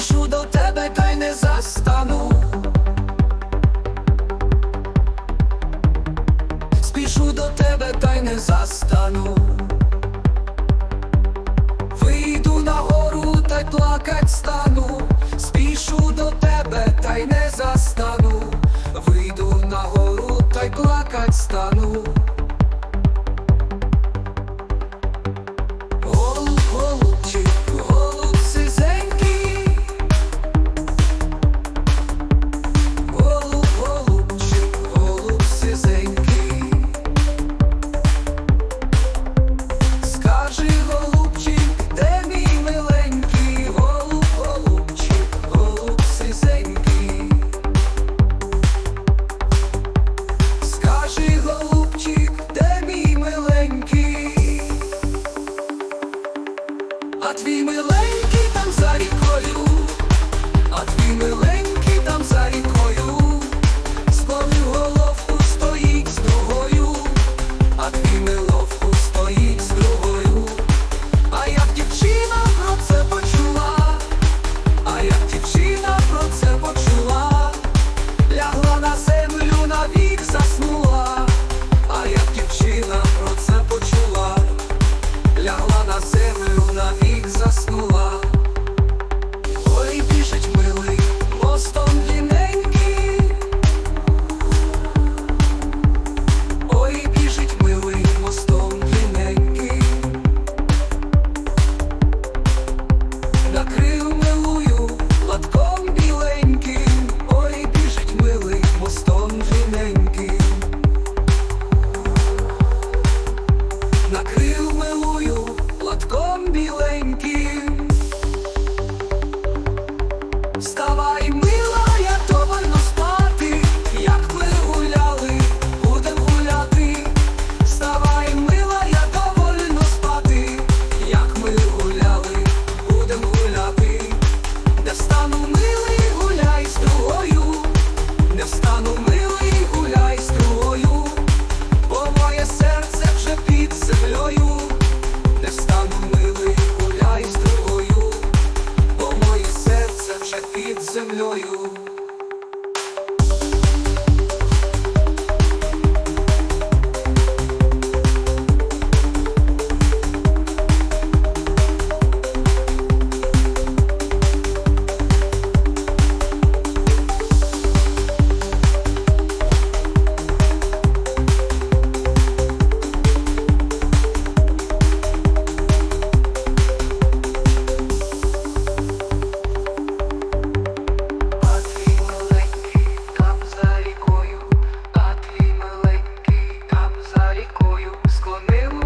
спішу до тебе, та й не застану. Спішу до тебе, та й не застану. Вийду на гору та й плакать стану. to know you. рукою склонило.